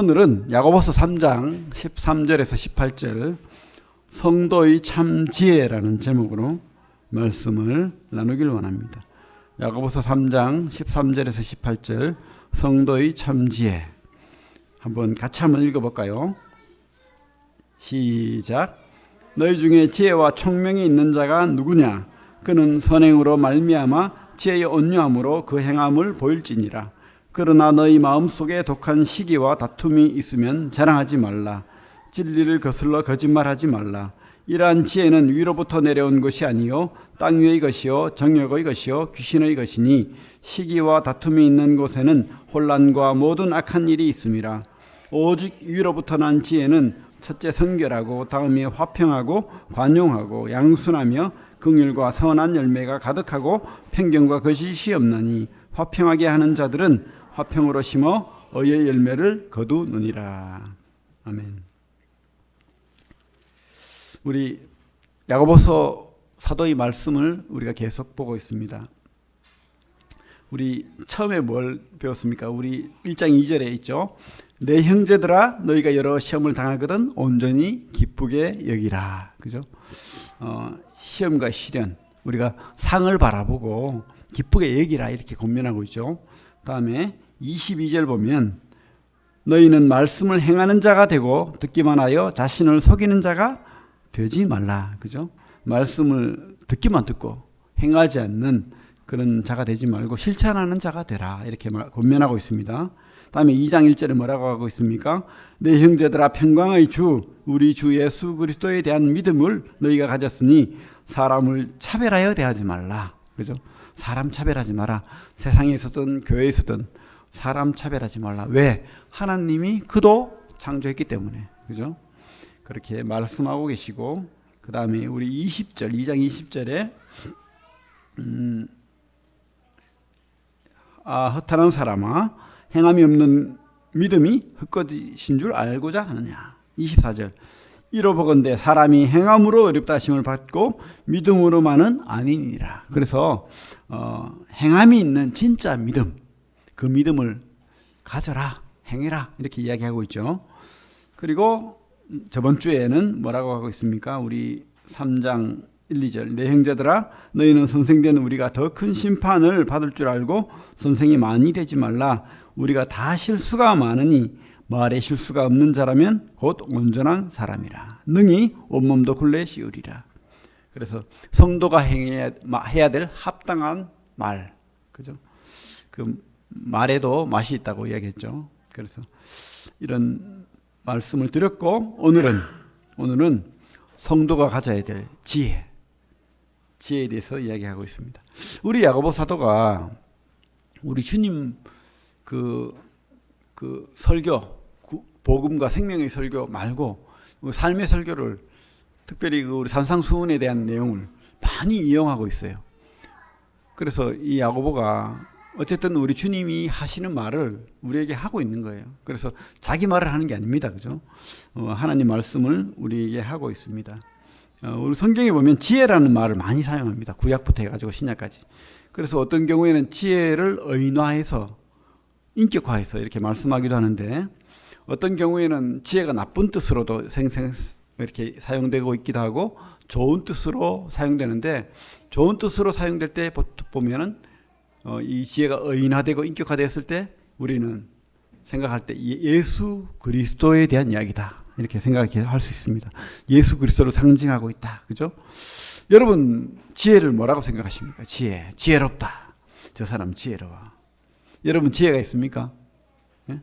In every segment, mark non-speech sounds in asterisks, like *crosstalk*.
오늘은 야고보서 3장 13절에서 18절 성도의 참 지혜라는 제목으로 말씀을 나누길 원합니다. 야고보서 3장 13절에서 18절 성도의 참 지혜 한번 같이 한번 읽어 볼까요? 시작 너희 중에 지혜와 총명이 있는 자가 누구냐 그는 선행으로 말미암아 지혜의 온유함으로 그 행함을 보일지니라 그러나 너희 마음속에 독한 시기와 다툼이 있으면 자랑하지 말라. 진리를 거슬러 거짓말하지 말라. 이러한 지혜는 위로부터 내려온 것이 아니요 땅 위의 것이요 정욕의 것이요 귀신의 것이니 시기와 다툼이 있는 곳에는 혼란과 모든 악한 일이 있음이라. 오직 위로부터 난 지혜는 첫째 성결하고 다음에 화평하고 관용하고 양순하며 긍휼과 선한 열매가 가득하고 편견과 거짓이 없나니 화평하게 하는 자들은 화평으로 심어 의의 열매를 거두느니라. 아멘. 우리 야고보서 사도의 말씀을 우리가 계속 보고 있습니다. 우리 처음에 뭘 배웠습니까? 우리 1장 2절에 있죠. 내 형제들아 너희가 여러 시험을 당하거든 온전히 기쁘게 여기라. 그죠? 어, 시험과 시련 우리가 상을 바라보고 기쁘게 여기라 이렇게 권면하고 있죠. 다음에 22절 보면 너희는 말씀을 행하는 자가 되고 듣기만 하여 자신을 속이는 자가 되지 말라. 그죠? 말씀을 듣기만 듣고 행하지 않는 그런 자가 되지 말고 실천하는 자가 되라. 이렇게 권면하고 있습니다. 다음에 2장 1절에 뭐라고 하고 있습니까? 내 형제들아 평강의 주 우리 주 예수 그리스도에 대한 믿음을 너희가 가졌으니 사람을 차별하여 대하지 말라. 그죠? 사람 차별하지 마라. 세상에 있었든 교회에 있었든 사람 차별하지 말라. 왜? 하나님이 그도 창조했기 때문에. 그죠? 그렇게 말씀하고 계시고 그 다음에 우리 20절 2장 20절에 음, 아 허탄한 사람아 행함이 없는 믿음이 헛것이신 줄 알고자 하느냐 24절 이로 보건대 사람이 행함으로 어렵다 하심을 받고 믿음으로만은 아니니라 그래서 어, 행함이 있는 진짜 믿음 그 믿음을 가져라 행해라 이렇게 이야기하고 있죠. 그리고 저번 주에는 뭐라고 하고 있습니까? 우리 3장 1, 2절. 내 형제들아 너희는 선생된 우리가 더 큰 심판을 받을 줄 알고 선생이 많이 되지 말라. 우리가 다 실수가 많으니 말에 실수가 없는 자라면 곧 온전한 사람이라. 능히 온몸도 굴레 씌우리라. 그래서 성도가 행해야 해야 될 합당한 말. 그죠? 그 말에도 맛이 있다고 이야기했죠 그래서 이런 말씀을 드렸고 오늘은 오늘은 성도가 가져야 될 지혜 지혜에 대해서 이야기하고 있습니다. 우리 야고보 사도가 우리 주님 그, 그 설교 복음과 생명의 설교 말고 그 삶의 설교를 특별히 그 우리 산상수훈에 대한 내용을 많이 이용하고 있어요. 그래서 이 야고보가 어쨌든 우리 주님이 하시는 말을 우리에게 하고 있는 거예요. 그래서 자기 말을 하는 게 아닙니다. 그죠? 어, 하나님 말씀을 우리에게 하고 있습니다. 어, 우리 성경에 보면 지혜라는 말을 많이 사용합니다. 구약부터 해가지고 신약까지. 그래서 어떤 경우에는 지혜를 의인화해서 인격화해서 이렇게 말씀하기도 하는데 어떤 경우에는 지혜가 나쁜 뜻으로도 생생 이렇게 사용되고 있기도 하고 좋은 뜻으로 사용되는데 좋은 뜻으로 사용될 때 보면은 어, 이 지혜가 의인화되고 인격화되었을 때 우리는 생각할 때 예, 예수 그리스도에 대한 이야기다. 이렇게 생각할 수 있습니다. 예수 그리스도를 상징하고 있다. 그죠? 여러분, 지혜를 뭐라고 생각하십니까? 지혜. 지혜롭다. 저 사람 지혜로워. 여러분, 지혜가 있습니까? 예?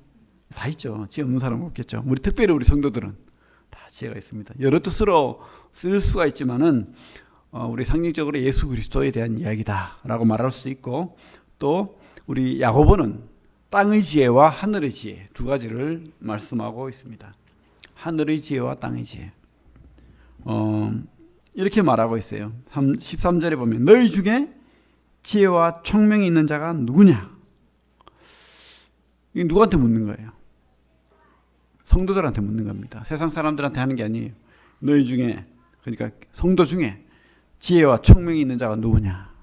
다 있죠. 지혜 없는 사람 없겠죠. 우리 특별히 우리 성도들은 다 지혜가 있습니다. 여러 뜻으로 쓸 수가 있지만은 어, 우리 상징적으로 예수 그리스도에 대한 이야기다라고 말할 수 있고 또 우리 야고보는 땅의 지혜와 하늘의 지혜 두 가지를 말씀하고 있습니다. 하늘의 지혜와 땅의 지혜. 어, 이렇게 말하고 있어요. 13절에 보면 너희 중에 지혜와 총명이 있는 자가 누구냐? 이 누구한테 묻는 거예요? 성도들한테 묻는 겁니다. 세상 사람들한테 하는 게 아니에요. 너희 중에 그러니까 성도 중에 지혜와 총명이 있는 자가 누구냐?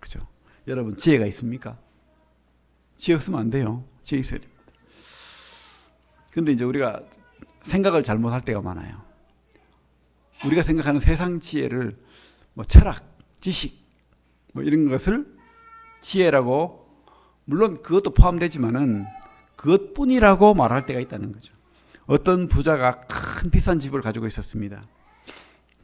그죠? 여러분 지혜가 있습니까? 지혜 없으면 안 돼요. 지혜 있어야 됩니다. 근데 이제 우리가 생각을 잘못할 때가 많아요. 우리가 생각하는 세상 지혜를 뭐 철학, 지식 뭐 이런 것을 지혜라고 물론 그것도 포함되지만은 그것뿐이라고 말할 때가 있다는 거죠. 어떤 부자가 큰 비싼 집을 가지고 있었습니다.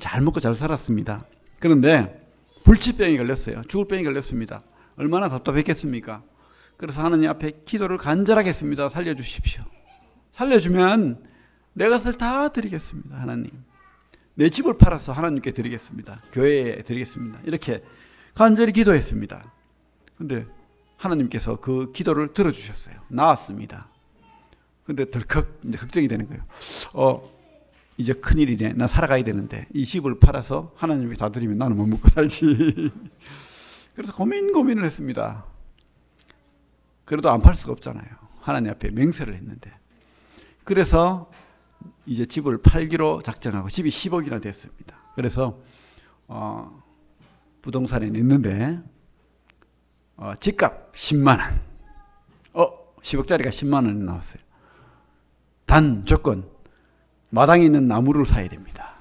잘 먹고 잘 살았습니다. 그런데 불치병이 걸렸어요. 죽을 병이 걸렸습니다. 얼마나 답답했겠습니까? 그래서 하나님 앞에 기도를 간절하게 했습니다. 살려주십시오. 살려주면 내 것을 다 드리겠습니다. 하나님. 내 집을 팔아서 하나님께 드리겠습니다. 교회에 드리겠습니다. 이렇게 간절히 기도했습니다. 근데 하나님께서 그 기도를 들어주셨어요. 나왔습니다. 근데 덜컥 이제 걱정이 되는 거예요. 어, 이제 큰일이네. 나 살아가야 되는데. 이 집을 팔아서 하나님께 다 드리면 나는 못 먹고 살지. *laughs* 그래서 고민 고민을 했습니다. 그래도 안 팔 수가 없잖아요. 하나님 앞에 맹세를 했는데. 그래서 이제 집을 팔기로 작정하고 집이 10억이나 됐습니다. 그래서 어, 부동산에 냈는데 어, 집값 10만 원. 어, 10억짜리가 10만 원이 나왔어요. 단 조건 마당에 있는 나무를 사야 됩니다.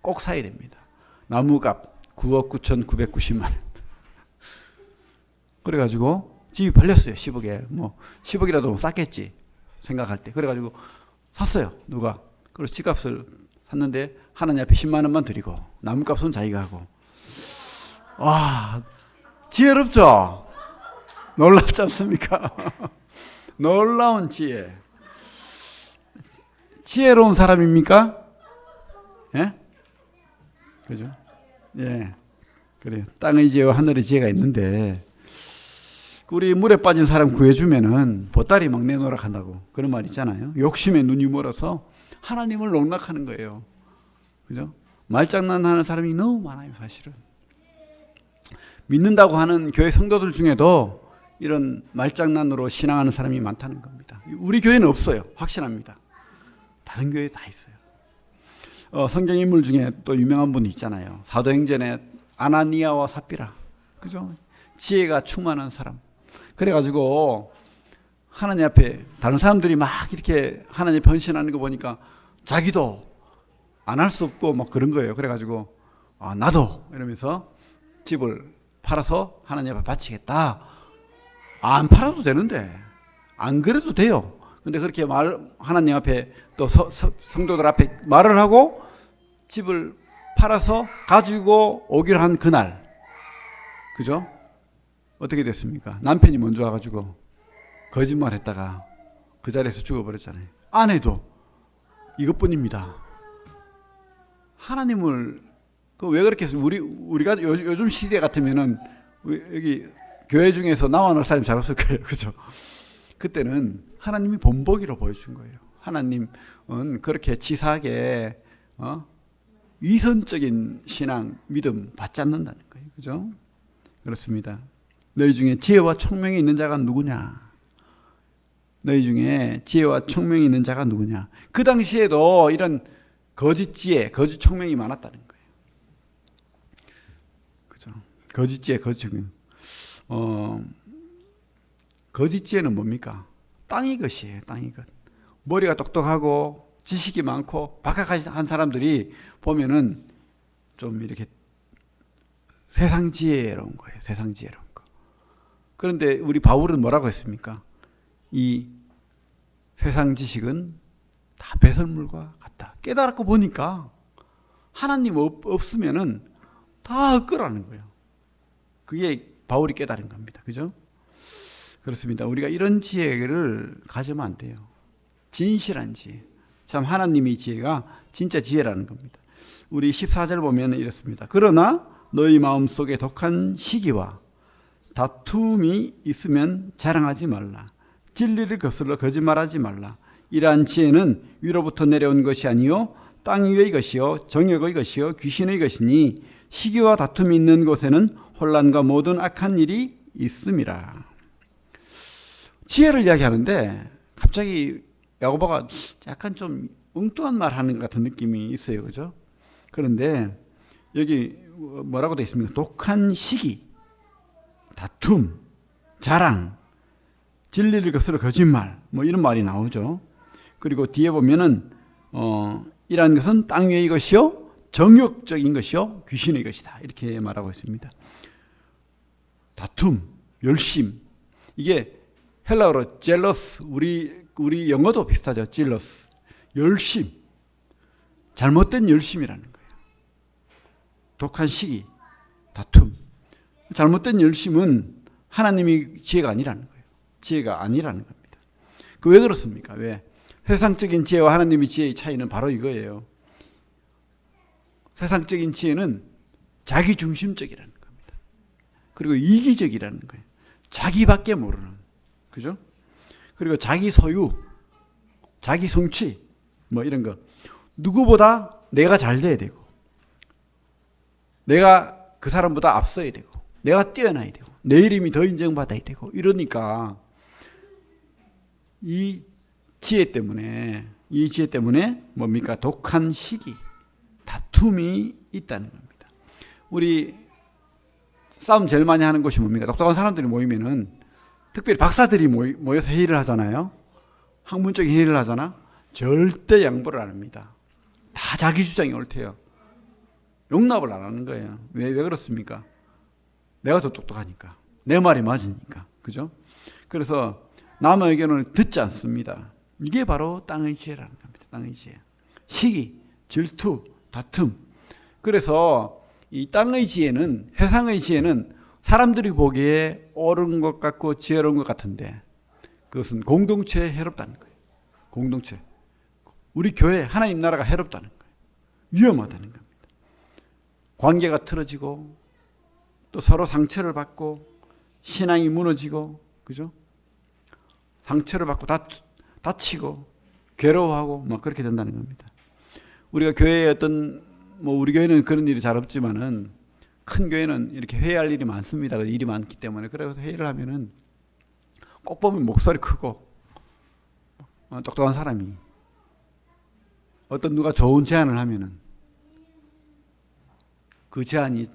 꼭 사야 됩니다. 나무값 9억 9,990만 원. 그래가지고 집이 팔렸어요. 10억에 뭐 10억이라도 쌌겠지 생각할 때. 그래가지고 샀어요. 누가? 그리고 집값을 샀는데 하나님 앞에 10만 원만 드리고 나무값은 자기가 하고. 와 지혜롭죠? 놀랍지 않습니까? *laughs* 놀라운 지혜. 지혜로운 사람입니까? 예? 그죠? 예. 그래요. 땅의 지혜와 하늘의 지혜가 있는데, 우리 물에 빠진 사람 구해주면은 보따리 막 내놓으라 한다고. 그런 말 있잖아요. 욕심에 눈이 멀어서 하나님을 농락하는 거예요. 그죠? 말장난 하는 사람이 너무 많아요, 사실은. 믿는다고 하는 교회 성도들 중에도 이런 말장난으로 신앙하는 사람이 많다는 겁니다. 우리 교회는 없어요. 확신합니다. 다른 교회에 다 있어요. 어, 성경 인물 중에 또 유명한 분이 있잖아요. 사도행전에 아나니아와 삽비라. 그죠? 지혜가 충만한 사람. 그래가지고 하나님 앞에 다른 사람들이 막 이렇게 하나님 변신하는 거 보니까 자기도 안 할 수 없고 막 그런 거예요. 그래가지고 아, 나도 이러면서 집을 팔아서 하나님 앞에 바치겠다. 안 팔아도 되는데 안 그래도 돼요. 근데 그렇게 말 하나님 앞에 또 서, 서, 성도들 앞에 말을 하고 집을 팔아서 가지고 오기로 한 그날 그죠? 어떻게 됐습니까? 남편이 먼저 와가지고 거짓말 했다가 그 자리에서 죽어버렸잖아요. 아내도 이것뿐입니다. 하나님을 그 왜 그렇게 해서 우리 우리가 요, 요즘 시대 같으면은 여기 교회 중에서 나와 날 사람이 잘 없을 거예요. *laughs* 그죠? 그때는 하나님이 본보기로 보여준 거예요. 하나님은 그렇게 치사하게 어? 위선적인 신앙, 믿음 받지 않는다는 거예요. 그죠? 그렇습니다. 너희 중에 지혜와 총명이 있는 자가 누구냐? 너희 중에 지혜와 총명이 있는 자가 누구냐? 그 당시에도 이런 거짓 지혜, 거짓 총명이 많았다는 거예요. 그죠? 거짓 지혜, 거짓 총명. 어, 거짓 지혜는 뭡니까? 땅이 것이에요, 땅이 것. 머리가 똑똑하고 지식이 많고 박학한 사람들이 보면은 좀 이렇게 세상 지혜로운 거예요, 세상 지혜로운 거. 그런데 우리 바울은 뭐라고 했습니까? 이 세상 지식은 다 배설물과 같다. 깨달았고 보니까 하나님 없, 없으면은 다 헛거라는 거예요. 그게 바울이 깨달은 겁니다. 그죠? 그렇습니다. 우리가 이런 지혜를 가지면 안 돼요. 진실한 지혜. 참 하나님의 지혜가 진짜 지혜라는 겁니다. 우리 14절 보면 이렇습니다. 그러나 너희 마음속에 독한 시기와 다툼이 있으면 자랑하지 말라. 진리를 거슬러 거짓말하지 말라. 이러한 지혜는 위로부터 내려온 것이 아니요 땅 위의 것이요 정욕의 것이요 귀신의 것이니 시기와 다툼이 있는 곳에는 혼란과 모든 악한 일이 있음이라. 지혜를 이야기하는데 갑자기 야고보가 약간 좀 엉뚱한 말 하는 것 같은 느낌이 있어요. 그죠? 그런데 여기 뭐라고 되어 있습니까? 독한 시기, 다툼, 자랑, 진리를 거스러 거짓말, 뭐 이런 말이 나오죠. 그리고 뒤에 보면은 어 이라는 것은 땅 위의 것이요 정욕적인 것이요 귀신의 것이다 이렇게 말하고 있습니다. 다툼, 열심 이게 헬라어로 젤러스 우리 우리 영어도 비슷하죠. 젤러스 열심 잘못된 열심이라는 거예요. 독한 시기, 다툼. 잘못된 열심은 하나님이 지혜가 아니라는 거예요. 지혜가 아니라는 겁니다. 그 왜 그렇습니까? 왜? 세상적인 지혜와 하나님의 지혜의 차이는 바로 이거예요. 세상적인 지혜는 자기 중심적이라는 겁니다. 그리고 이기적이라는 거예요. 자기밖에 모르는. 그죠? 그리고 자기 소유, 자기 성취, 뭐 이런 거. 누구보다 내가 잘 돼야 되고, 내가 그 사람보다 앞서야 되고, 내가 뛰어나야 되고, 내 이름이 더 인정받아야 되고, 이러니까 이 지혜 때문에, 이 지혜 때문에 뭡니까? 독한 시기, 다툼이 있다는 겁니다. 우리 싸움 제일 많이 하는 곳이 뭡니까? 똑똑한 사람들이 모이면은 특별히 박사들이 모여서 회의를 하잖아요. 학문적인 회의를 하잖아. 절대 양보를 안 합니다. 다 자기 주장이 옳대요. 용납을 안 하는 거예요. 왜, 왜 그렇습니까? 내가 더 똑똑하니까. 내 말이 맞으니까. 그죠? 그래서 남의 의견을 듣지 않습니다. 이게 바로 땅의 지혜라는 겁니다. 땅의 지혜. 시기, 질투, 다툼. 그래서 이 땅의 지혜는, 세상의 지혜는 사람들이 보기에 옳은 것 같고 지혜로운 것 같은데 그것은 공동체에 해롭다는 거예요. 공동체. 우리 교회, 하나님 나라가 해롭다는 거예요. 위험하다는 겁니다. 관계가 틀어지고 또 서로 상처를 받고 신앙이 무너지고 그죠? 상처를 받고 다, 다치고 괴로워하고 막 그렇게 된다는 겁니다. 우리가 교회에 어떤 뭐 우리 교회는 그런 일이 잘 없지만은 큰 교회는 이렇게 회의할 일이 많습니다. 일이 많기 때문에 그래서 회의를 하면은 꼭 보면 목소리 크고 어, 똑똑한 사람이 어떤 누가 좋은 제안을 하면은 그 제안이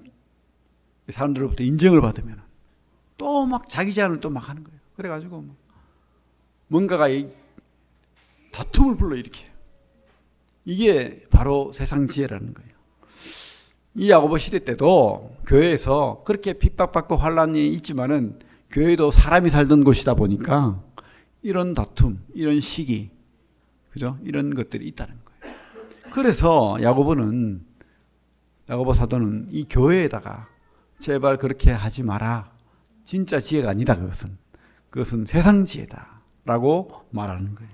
사람들로부터 인정을 받으면 또 막 자기 제안을 또 막 하는 거예요. 그래가지고 막 뭔가가 이 다툼을 불러 일으켜요. 이게 바로 세상 지혜라는 거예요. 이 야고보 시대 때도 교회에서 그렇게 핍박받고 환란이 있지만은 교회도 사람이 살던 곳이다 보니까 이런 다툼, 이런 시기, 그죠? 이런 것들이 있다는 거예요. 그래서 야고보는 야고보 사도는 이 교회에다가 제발 그렇게 하지 마라. 진짜 지혜가 아니다 그것은. 그것은 세상 지혜다라고 말하는 거예요.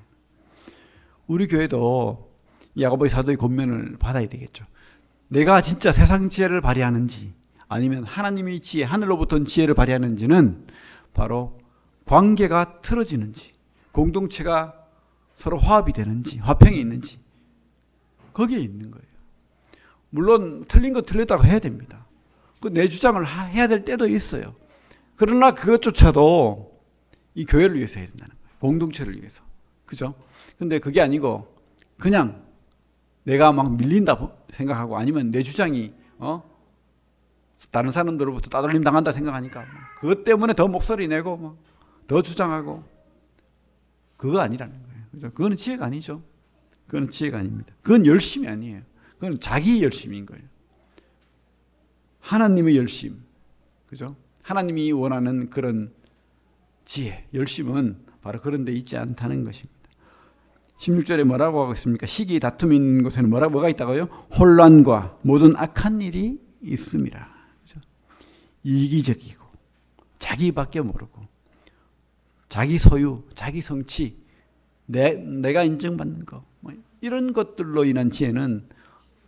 우리 교회도 야고보의 사도의 권면을 받아야 되겠죠. 내가 진짜 세상 지혜를 발휘하는지 아니면 하나님의 지혜, 하늘로부터 지혜를 발휘하는지는 바로 관계가 틀어지는지, 공동체가 서로 화합이 되는지, 화평이 있는지, 거기에 있는 거예요. 물론 틀린 거 틀렸다고 해야 됩니다. 그 내 주장을 해야 될 때도 있어요. 그러나 그것조차도 이 교회를 위해서 해야 된다는 거예요. 공동체를 위해서. 그죠? 근데 그게 아니고 그냥 내가 막 밀린다 생각하고 아니면 내 주장이 어 다른 사람들로부터 따돌림 당한다 생각하니까 그것 때문에 더 목소리 내고 뭐더 주장하고 그거 아니라는 거예요. 그죠? 그거는 지혜가 아니죠. 그거는 지혜가 아닙니다. 그건 열심이 아니에요. 그건 자기 열심인 거예요. 하나님의 열심. 그죠? 하나님이 원하는 그런 지혜, 열심은 바로 그런 데 있지 않다는 것입니다. 16절에 뭐라고 하고 있습니까? 시기 다툼 있는 곳에는 뭐라 뭐가 있다고요? 혼란과 모든 악한 일이 있습니다. 그렇죠? 이기적이고 자기밖에 모르고 자기 소유, 자기 성취, 내 내가 인정받는 거뭐 이런 것들로 인한 지혜는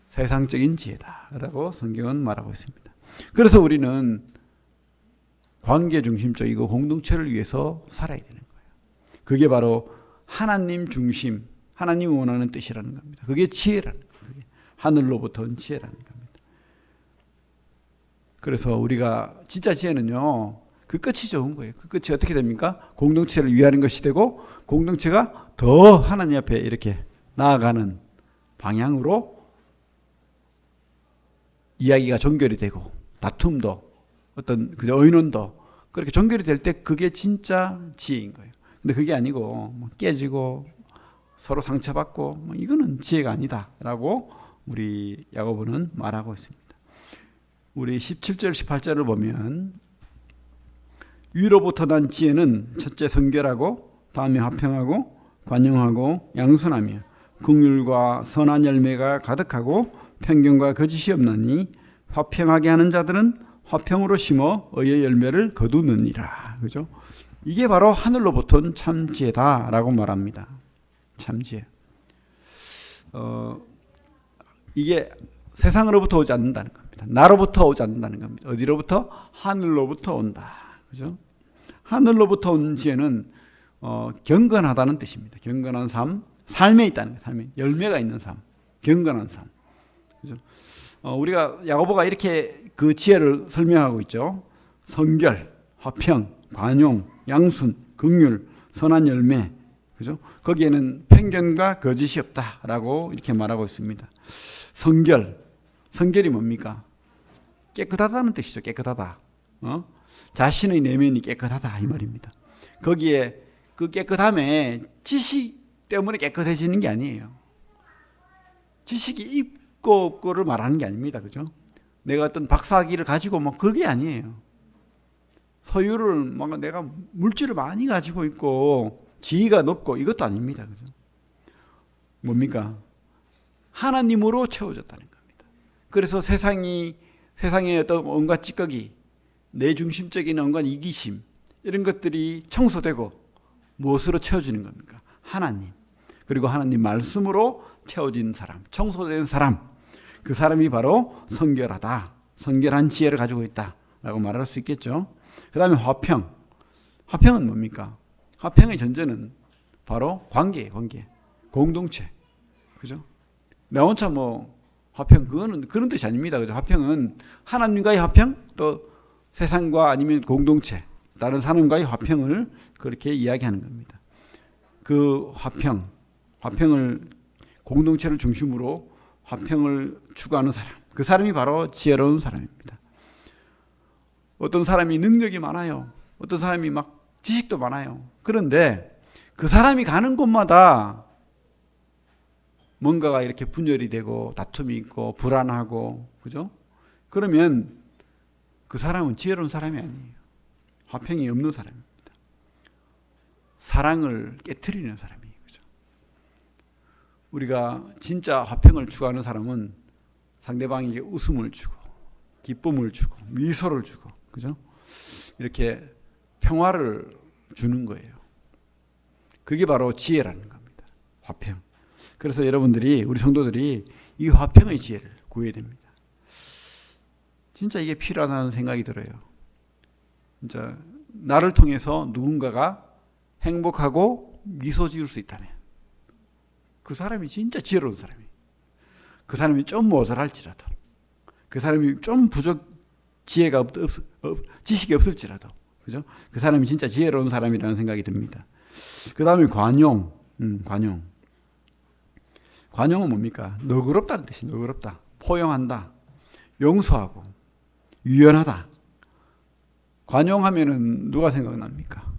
세상적인 지혜다라고 성경은 말하고 있습니다. 그래서 우리는 관계 중심적이고 공동체를 위해서 살아야 되는 거예요. 그게 바로 하나님 중심, 하나님 원하는 뜻이라는 겁니다. 그게 지혜라는 거예요. 하늘로부터 온 지혜라는 겁니다. 그래서 우리가 진짜 지혜는요, 그 끝이 좋은 거예요. 그 끝이 어떻게 됩니까? 공동체를 위하는 것이 되고, 공동체가 더 하나님 앞에 이렇게 나아가는 방향으로 이야기가 종결이 되고, 다툼도, 어떤 그 의논도 그렇게 종결이 될 때 그게 진짜 지혜인 거예요. 근데 그게 아니고 뭐 깨지고 서로 상처받고 뭐 이거는 지혜가 아니다라고 우리 야고보는 말하고 있습니다. 우리 17절 18절을 보면 위로부터 난 지혜는 첫째 성결하고 다음에 화평하고 관용하고 양순하며 긍휼과 선한 열매가 가득하고 편견과 거짓이 없나니 화평하게 하는 자들은 화평으로 심어 의의 열매를 거두느니라. 그죠? 이게 바로 하늘로부터 온 참지혜다라고 말합니다. 참 지혜. 어, 이게 세상으로부터 오지 않는다는 겁니다. 나로부터 오지 않는다는 겁니다. 어디로부터? 하늘로부터 온다. 그죠? 하늘로부터 온 지혜는 어, 경건하다는 뜻입니다. 경건한 삶, 삶에 있다는 거예요. 삶에 열매가 있는 삶, 경건한 삶. 그죠? 어, 우리가 야고보가 이렇게 그 지혜를 설명하고 있죠. 성결, 화평, 관용, 양순, 긍휼, 선한 열매. 그죠? 거기에는 편견과 거짓이 없다라고 이렇게 말하고 있습니다. 성결. 성결이 뭡니까? 깨끗하다는 뜻이죠. 깨끗하다. 어? 자신의 내면이 깨끗하다 이 말입니다. 거기에 그 깨끗함에 지식 때문에 깨끗해지는 게 아니에요. 지식이 있고 없고를 말하는 게 아닙니다. 그죠? 내가 어떤 박사학위를 가지고 뭐 그게 아니에요. 소유를 뭔가 내가 물질을 많이 가지고 있고 지위가 높고 이것도 아닙니다. 그죠? 뭡니까? 하나님으로 채워졌다는 겁니다. 그래서 세상이 세상의 어떤 온갖 찌꺼기, 내 중심적인 온갖 이기심 이런 것들이 청소되고 무엇으로 채워지는 겁니까? 하나님. 그리고 하나님 말씀으로 채워진 사람, 청소된 사람. 그 사람이 바로 성결하다. 성결한 지혜를 가지고 있다라고 말할 수 있겠죠. 그 다음에 화평. 화평은 뭡니까? 화평의 전제는 바로 관계, 관계, 공동체, 그죠? 나 혼자 뭐 화평 그거는 그런 뜻이 아닙니다. 그죠? 화평은 하나님과의 화평, 또 세상과 아니면 공동체, 다른 사람과의 화평을 그렇게 이야기하는 겁니다. 그 화평, 화평을 공동체를 중심으로 화평을 추구하는 사람, 그 사람이 바로 지혜로운 사람입니다. 어떤 사람이 능력이 많아요. 어떤 사람이 막 지식도 많아요. 그런데 그 사람이 가는 곳마다 뭔가가 이렇게 분열이 되고 다툼이 있고 불안하고 그죠? 그러면 그 사람은 지혜로운 사람이 아니에요. 화평이 없는 사람입니다. 사랑을 깨뜨리는 사람이에요. 그죠? 우리가 진짜 화평을 추구하는 사람은 상대방에게 웃음을 주고 기쁨을 주고 미소를 주고 그죠? 이렇게 평화를 주는 거예요. 그게 바로 지혜라는 겁니다. 화평. 그래서 여러분들이 우리 성도들이 이 화평의 지혜를 구해야 됩니다. 진짜 이게 필요하다는 생각이 들어요. 진짜 나를 통해서 누군가가 행복하고 미소 지을 수 있다면 그 사람이 진짜 지혜로운 사람이. 그 사람이 좀 모자랄지라도 그 사람이 좀 부족 지혜가 없, 없, 없 지식이 없을지라도 그죠? 그 사람이 진짜 지혜로운 사람이라는 생각이 듭니다. 그 다음에 관용, 음, 관용. 관용은 뭡니까? 너그럽다는 뜻이 너그럽다. 포용한다. 용서하고. 유연하다. 관용하면은 누가 생각납니까?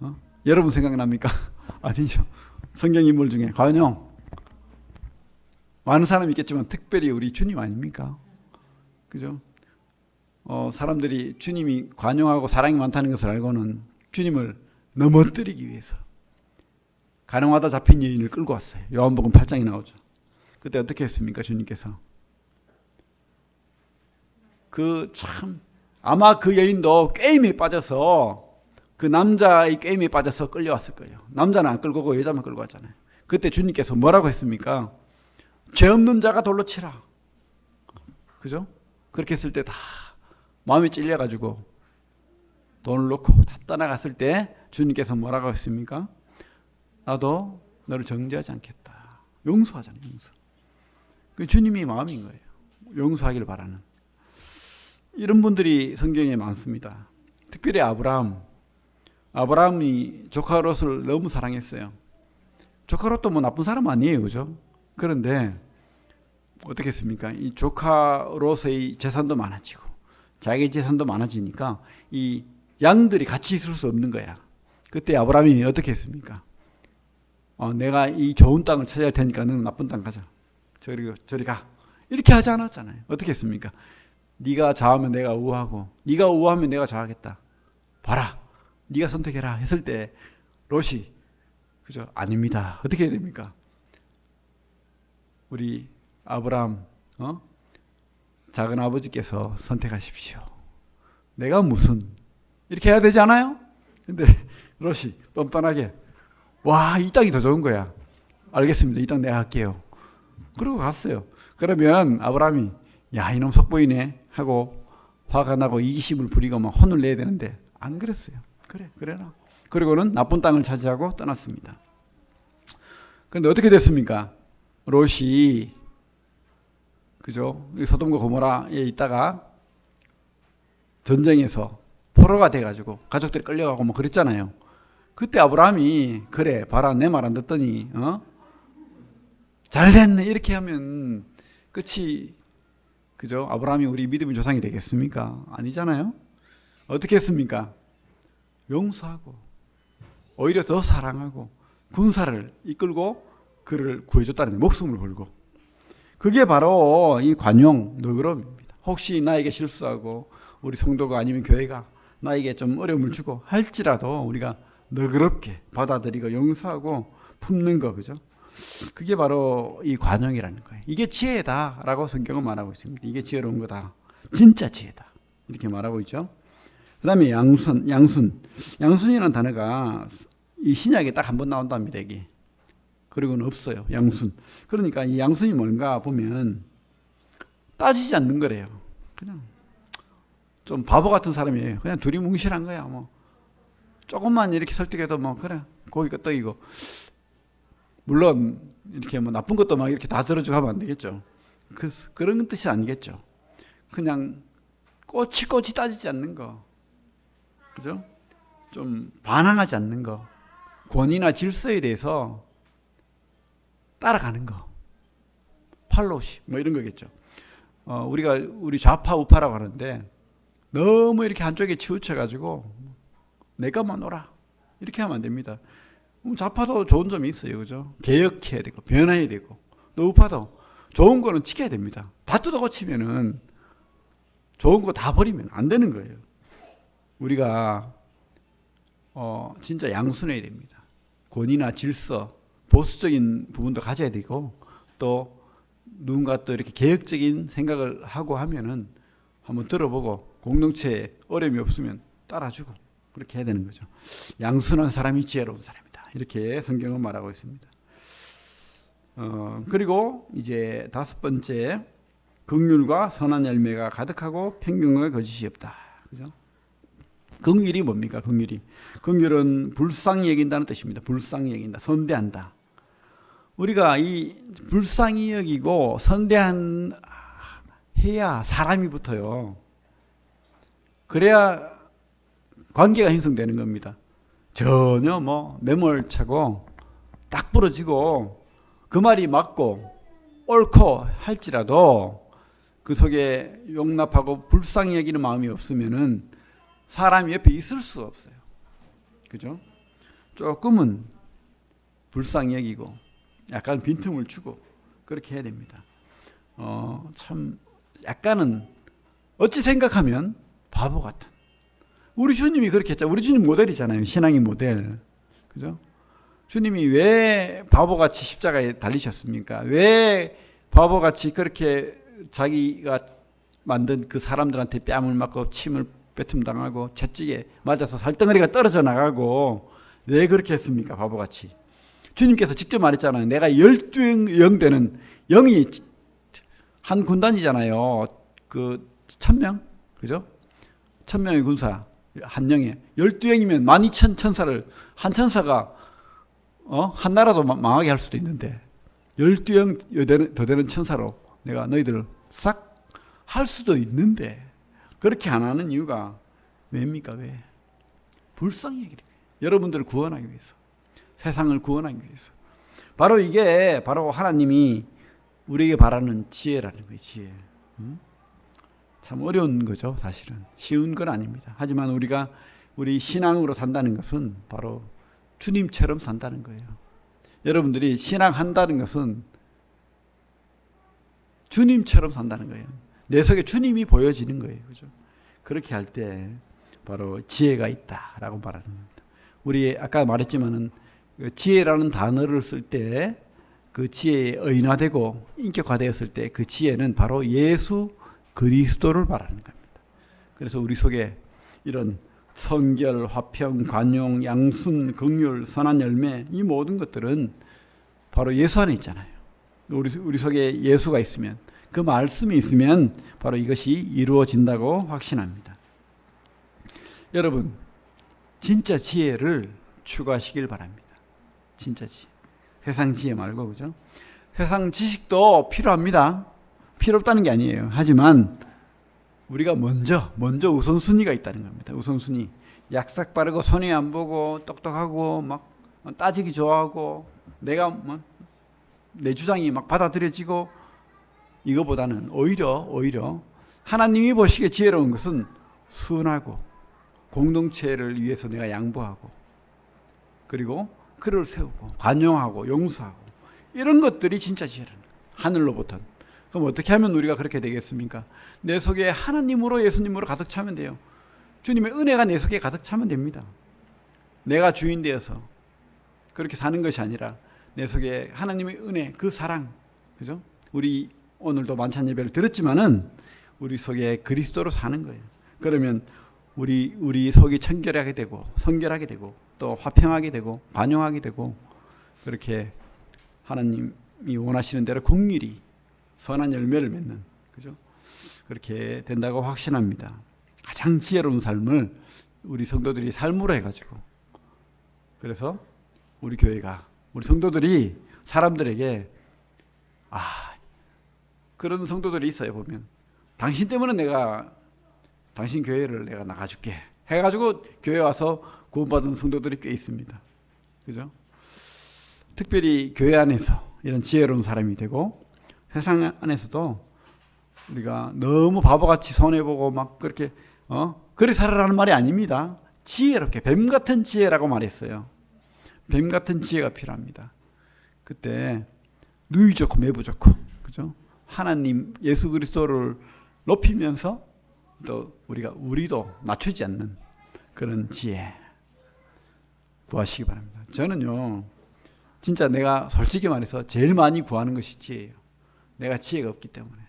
어? 여러분 생각납니까? *laughs* 아니죠. 성경 인물 중에 관용. 많은 사람이 있겠지만 특별히 우리 주님 아닙니까? 그죠? 어, 사람들이 주님이 관용하고 사랑이 많다는 것을 알고는 주님을 넘어뜨리기 위해서 가능하다 잡힌 여인을 끌고 왔어요. 요한복음 8장에 나오죠. 그때 어떻게 했습니까? 주님께서 그 참 아마 그 여인도 게임에 빠져서 그 남자의 게임에 빠져서 끌려왔을 거예요. 남자는 안 끌고 고 여자만 끌고 왔잖아요. 그때 주님께서 뭐라고 했습니까? 죄 없는 자가 돌로 치라. 그죠? 그렇게 했을 때 다 마음이 찔려가지고 돈을 놓고 다 떠나갔을 때 주님께서 뭐라고 했습니까? 나도 너를 정죄하지 않겠다. 용서하잖아요, 용서. 그 주님이 마음인 거예요. 용서하기를 바라는. 이런 분들이 성경에 많습니다. 특별히 아브라함. 아브라함이 조카 롯을 너무 사랑했어요. 조카 롯도 뭐 나쁜 사람 아니에요, 그죠? 그런데 어떻게 했습니까? 이 조카 롯의 재산도 많아지고 자기 재산도 많아지니까 이 양들이 같이 있을 수 없는 거야. 그때 아브라함이 어떻게 했습니까? 어, 내가 이 좋은 땅을 찾아야 할 테니까 너는 나쁜 땅 가자. 저리 저리 가. 이렇게 하지 않았잖아요. 어떻게 했습니까? 네가 좌하면 내가 우하고 네가 우하면 내가 좌하겠다. 봐라. 네가 선택해라 했을 때 롯이 그죠? 아닙니다. 어떻게 해야 됩니까? 우리 아브라함 어? 작은 아버지께서 선택하십시오. 내가 무슨 이렇게 해야 되지 않아요? 근데 롯이 뻔뻔하게 와 이 땅이 더 좋은 거야. 알겠습니다. 이 땅 내가 할게요. 그러고 갔어요. 그러면 아브라함이 야 이놈 속보이네 하고 화가 나고 이기심을 부리고 막 혼을 내야 되는데 안 그랬어요. 그래 그래라. 그리고는 나쁜 땅을 차지하고 떠났습니다. 그런데 어떻게 됐습니까? 롯이 그죠? 소돔과 고모라에 있다가 전쟁에서 포로가 돼가지고 가족들이 끌려가고 뭐 그랬잖아요. 그때 아브라함이 그래 봐라 내 말 안 듣더니 어? 잘됐네 이렇게 하면 끝이 그죠? 아브라함이 우리 믿음의 조상이 되겠습니까? 아니잖아요. 어떻게 했습니까? 용서하고 오히려 더 사랑하고 군사를 이끌고 그를 구해줬다는 목숨을 걸고 그게 바로 이 관용 너그러움입니다. 혹시 나에게 실수하고 우리 성도가 아니면 교회가 나에게 좀 어려움을 주고 할지라도 우리가 너그럽게 받아들이고 용서하고 품는 거 그죠? 그게 바로 이 관용이라는 거예요. 이게 지혜다라고 성경은 말하고 있습니다. 이게 지혜로운 거다. 진짜 지혜다. 이렇게 말하고 있죠. 그다음에 양순, 양순, 양순이라는 단어가 이 신약에 딱 한 번 나온답니다. 이게 그리고는 없어요. 양순. 그러니까 이 양순이 뭔가 보면 따지지 않는 거래요. 그냥 좀 바보 같은 사람이에요. 그냥 둘이 뭉실한 거야. 뭐 조금만 이렇게 설득해도 뭐 그래 고기가 떡이고 물론 이렇게 뭐 나쁜 것도 막 이렇게 다 들어주고 하면 안 되겠죠. 그 그런 뜻이 아니겠죠. 그냥 꼬치꼬치 따지지 않는 거, 그죠? 좀 반항하지 않는 거, 권위나 질서에 대해서 따라가는 거, 팔로우시 뭐 이런 거겠죠. 어, 우리가 우리 좌파 우파라고 하는데 너무 이렇게 한쪽에 치우쳐 가지고 내가만 놀아 이렇게 하면 안 됩니다. 좌파도 좋은 점이 있어요, 그죠? 개혁해야 되고 변해야 되고 또 우파도 좋은 거는 지켜야 됩니다. 다 뜯어 고치면은 좋은 거 다 버리면 안 되는 거예요. 우리가 어, 진짜 양순해야 됩니다. 권위나 질서, 보수적인 부분도 가져야 되고 또 누군가 또 이렇게 개혁적인 생각을 하고 하면은 한번 들어보고 공동체에 어려움이 없으면 따라주고 그렇게 해야 되는 거죠. 양순한 사람이 지혜로운 사람이다. 이렇게 성경은 말하고 있습니다. 어, 그리고 이제 다섯 번째 긍휼과 선한 열매가 가득하고 평균과 거짓이 없다. 그죠? 긍휼이 뭡니까? 긍휼이. 긍휼은 불쌍히 여긴다는 뜻입니다. 불쌍히 여긴다. 선대한다. 우리가 이 불쌍히 여기고 선대한 해야 사람이 붙어요. 그래야 관계가 형성되는 겁니다. 전혀 뭐 매몰차고 딱 부러지고 그 말이 맞고 옳고 할지라도 그 속에 용납하고 불쌍히 여기는 마음이 없으면은 사람이 옆에 있을 수 없어요. 그죠? 조금은 불쌍히 여기고 약간 빈틈을 주고 그렇게 해야 됩니다. 어, 참 약간은 어찌 생각하면 바보 같은 우리 주님이 그렇게 했잖아요. 우리 주님 모델이잖아요. 신앙의 모델. 그죠? 주님이 왜 바보같이 십자가에 달리셨습니까? 왜 바보같이 그렇게 자기가 만든 그 사람들한테 뺨을 맞고 침을 뱉음 당하고 채찍에 맞아서 살덩어리가 떨어져 나가고 왜 그렇게 했습니까? 바보같이. 주님께서 직접 말했잖아요. 내가 열두 영 되는 영이 한 군단이잖아요. 그 천명 그죠? 천명의 군사 한 영에 열두 영이면 만 이천 천사를 한 천사가 어? 한 나라도 망하게 할 수도 있는데 열두 영 더 되는 천사로 내가 너희들을 싹 할 수도 있는데 그렇게 안 하는 이유가 왜입니까? 왜? 불쌍히 여러분들을 구원하기 위해서 세상을 구원하기 위해서 바로 이게 바로 하나님이 우리에게 바라는 지혜라는 거예요 지혜 음? 참 어려운 거죠 사실은 쉬운 건 아닙니다 하지만 우리가 우리 신앙으로 산다는 것은 바로 주님처럼 산다는 거예요 여러분들이 신앙한다는 것은 주님처럼 산다는 거예요. 내 속에 주님이 보여지는 거예요. 그죠? 그렇게 할 때 바로 지혜가 있다라고 말하는 겁니다. 우리 아까 말했지만은 그 지혜라는 단어를 쓸 때 그 지혜에 의인화되고 인격화되었을 때 그 지혜는 바로 예수 그리스도를 말하는 겁니다. 그래서 우리 속에 이런 성결, 화평, 관용, 양순, 긍휼, 선한 열매 이 모든 것들은 바로 예수 안에 있잖아요. 우리 우리 속에 예수가 있으면 그 말씀이 있으면 바로 이것이 이루어진다고 확신합니다. 여러분 진짜 지혜를 추구하시길 바랍니다. 진짜 지혜. 세상 지혜 말고 그죠? 세상 지식도 필요합니다. 필요 없다는 게 아니에요. 하지만 우리가 먼저 먼저 우선순위가 있다는 겁니다. 우선순위. 약삭 빠르고 손이 안 보고 똑똑하고 막 따지기 좋아하고 내가 뭐 내 주장이 막 받아들여지고 이거보다는 오히려 오히려 하나님이 보시기에 지혜로운 것은 순하고 공동체를 위해서 내가 양보하고 그리고 그를 세우고 관용하고 용서하고 이런 것들이 진짜 지혜라는 거예요. 하늘로부터. 그럼 어떻게 하면 우리가 그렇게 되겠습니까? 내 속에 하나님으로 예수님으로 가득 차면 돼요. 주님의 은혜가 내 속에 가득 차면 됩니다. 내가 주인 되어서 그렇게 사는 것이 아니라 내 속에 하나님의 은혜, 그 사랑, 그죠? 우리 오늘도 만찬 예배를 들었지만은 우리 속에 그리스도로 사는 거예요. 그러면 우리 우리 속이 청결하게 되고 성결하게 되고 또 화평하게 되고 관용하게 되고 그렇게 하나님이 원하시는 대로 국률이 선한 열매를 맺는 그죠? 그렇게 된다고 확신합니다. 가장 지혜로운 삶을 우리 성도들이 삶으로 해가지고 그래서 우리 교회가 우리 성도들이 사람들에게 아 그런 성도들이 있어요 보면 당신 때문에 내가 당신 교회를 내가 나가줄게 해가지고 교회 와서 구원받은 성도들이 꽤 있습니다. 그죠? 특별히 교회 안에서 이런 지혜로운 사람이 되고 세상 안에서도 우리가 너무 바보같이 손해보고 막 그렇게 어 그리 살아라는 말이 아닙니다. 지혜롭게 뱀 같은 지혜라고 말했어요. 뱀 같은 지혜가 필요합니다. 그때 누이 좋고 매부 좋고 그죠? 하나님 예수 그리스도를 높이면서 또 우리가 우리도 낮추지 않는 그런 지혜 구하시기 바랍니다. 저는요 진짜 내가 솔직히 말해서 제일 많이 구하는 것이 지혜예요. 내가 지혜가 없기 때문에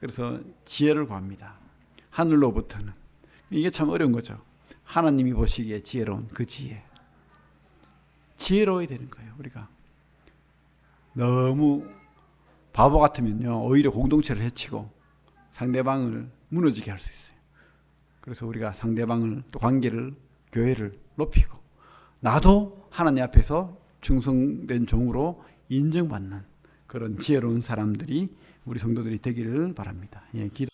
그래서 지혜를 구합니다. 하늘로부터는 이게 참 어려운 거죠. 하나님이 보시기에 지혜로운 그 지혜. 지혜로워야 되는 거예요, 우리가. 너무 바보 같으면요, 오히려 공동체를 해치고 상대방을 무너지게 할 수 있어요. 그래서 우리가 상대방을 또 관계를, 교회를 높이고, 나도 하나님 앞에서 충성된 종으로 인정받는 그런 지혜로운 사람들이 우리 성도들이 되기를 바랍니다. 예, 기도.